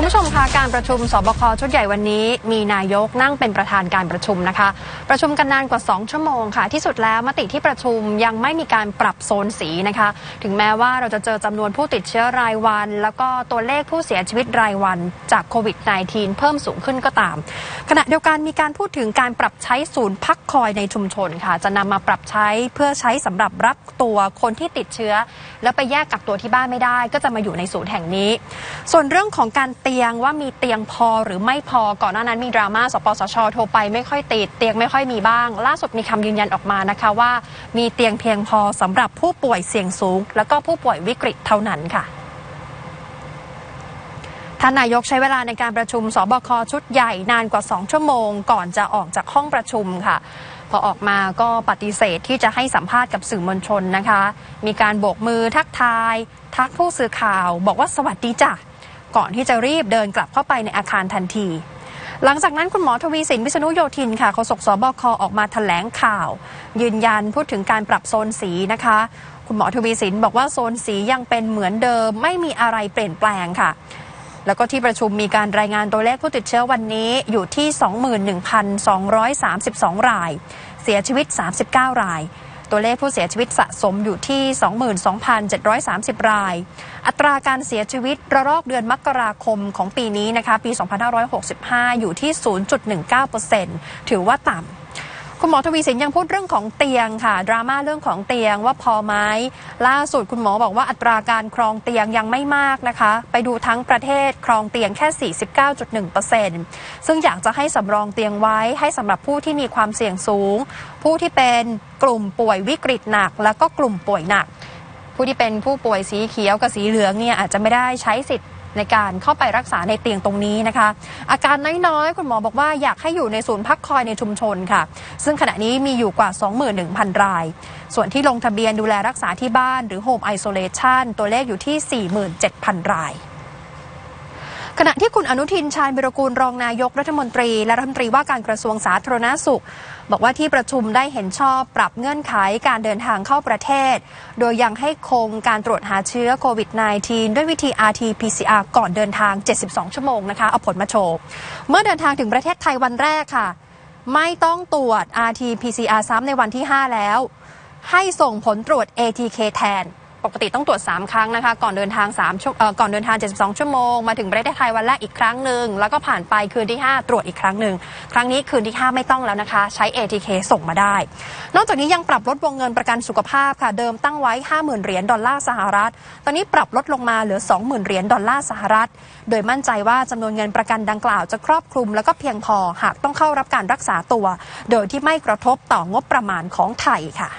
คุณผู้ชมคะการประชุมสบคชุดใหญ่วันนี้ มีนายกนั่งเป็นประธานการประชุมนะคะ ประชุมกันนานกว่า 2 ชั่วโมงค่ะ ที่สุดแล้วมติที่ประชุมยังไม่มีการปรับโซนสีนะคะ ถึงแม้ว่าเราจะเจอจำนวนผู้ติดเชื้อรายวัน แล้วก็ตัวเลขผู้เสียชีวิตรายวันจากโควิด -19 เพิ่มสูงขึ้นก็ตาม ขณะเดียวกันมีการพูดถึงการปรับใช้ศูนย์พักคอยในชุมชนค่ะ จะนำมาปรับใช้เพื่อใช้สำหรับรับตัวคนที่ติดเชื้อ แล้วไปแยกกักตัวที่บ้านไม่ได้ ก็จะมาอยู่ในศูนย์แห่งนี้ ส่วนเรื่องของการตียงว่ามีเตียงพอหรือไม่พอก่อนหน้านั้นมีดราม่าสปสชโทรไปไม่ค่อยติดเตียงไม่ค่อยมีบ้าง ล่าสุดมีคำยืนยันออกมานะคะว่า มีเตียงเพียงพอสำหรับผู้ป่วยเสี่ยงสูง แล้วก็ผู้ป่วยวิกฤตเท่านั้นค่ะท่านนายกใช้เวลาในการประชุมสบคชุดใหญ่นานกว่า 2 ชั่วโมง ก่อนจะออกจากห้องประชุมค่ะ พอออกมาก็ปฏิเสธที่จะให้สัมภาษณ์กับสื่อมวลชนนะคะ มีการโบกมือทักทาย ทักผู้สื่อข่าว บอกว่าสวัสดีจ้ะ ก่อนที่จะรีบเดินกลับเข้าไปในอาคารทันที หลังจากนั้นคุณหมอทวีสินวิษณุโยธินค่ะโฆษกสบคออกมาแถลงข่าว ยืนยันพูดถึงการปรับโซนสีนะคะ คุณหมอทวีสินบอกว่าโซนสียังเป็นเหมือนเดิม ไม่มีอะไรเปลี่ยนแปลงค่ะแล้วก็ที่ประชุมมีการรายงานตัวเลขผู้ติดเชื้อวันนี้อยู่ที่ 21,232 ราย เสียชีวิต 39 ราย ตัวเลขผู้เสียชีวิตสะสมอยู่ที่ 22,730 ราย อัตราการเสียชีวิตระลอกเดือนมกราคมของปีนี้นะคะปี 2565 อยู่ที่ 0.19%ถือว่าต่ำ คุณหมอทวีสินยังพูดเรื่องของเตียงค่ะ ดราม่าเรื่องของเตียงว่าพอไหมล่าสุดคุณหมอบอกว่าอัตราการครองเตียงยังไม่มากนะคะ ไปดูทั้งประเทศครองเตียงแค่ 49.1%ซึ่งอยากจะให้สำรองเตียงไว้ให้สำหรับผู้ที่มีความเสี่ยงสูง ผู้ที่เป็นกลุ่มป่วยวิกฤตหนัก แล้วก็กลุ่มป่วยหนัก ผู้ที่เป็นผู้ป่วยสีเขียวกับสีเหลืองเนี่ยอาจจะไม่ได้ใช้สิทธิ์ ในการเข้าไปรักษาในเตียงตรงนี้นะคะ อาการน้อยๆ คุณหมอบอกว่าอยากให้อยู่ในศูนย์พักคอยในชุมชนค่ะ ซึ่งขณะนี้มีอยู่กว่า 21,000 ราย ส่วนที่ลงทะเบียนดูแลรักษาที่บ้านหรือ Home Isolation ตัวเลขอยู่ที่ 47,000 ราย ขณะที่คุณอนุทินชาญวิรกูลรองนายกรัฐมนตรี และรัฐมนตรีว่าการกระทรวงสาธารณาสุข บอกว่าที่ประชุมได้เห็นชอบปรับเงื่อนไขการเดินทางเข้าประเทศ โดยยังให้คงการตรวจหาเชื้อโควิด -19 ด้วยวิธี RT-PCR ก่อนเดินทาง 72 ชั่วโมงนะคะเอาผลมาโชว์ เมื่อเดินทางถึงประเทศไทยวันแรกค่ะ ไม่ต้องตรวจ RT-PCR ซ้ำในวันที่ 5 แล้ว ให้ส่งผลตรวจ ATK แทน ปกติต้องตรวจ 3 ครั้งนะคะ ก่อนเดินทาง3ชั่วก่อนเดินทาง 72 ชั่วโมง มาถึงประเทศไทยวันแรกอีกครั้งหนึ่ง แล้วก็ผ่านไปคืนที่ 5 ตรวจอีกครั้งหนึ่ง ครั้งนี้คืนที่ 5 ไม่ต้องแล้วนะคะ ใช้ ATK ส่งมาได้ นอกจากนี้ยังปรับลดวงเงินประกันสุขภาพค่ะ เดิมตั้งไว้ 50,000 เหรียญดอลลาร์สหรัฐ ตอนนี้ปรับลดลงมาเหลือ 20,000 เหรียญดอลลาร์สหรัฐ โดยมั่นใจว่าจำนวนเงินประกันดังกล่าวจะครอบคลุม แล้วก็เพียงพอหากต้องเข้ารับการรักษาตัว โดยที่ไม่กระทบต่องบประมาณของไทยค่ะ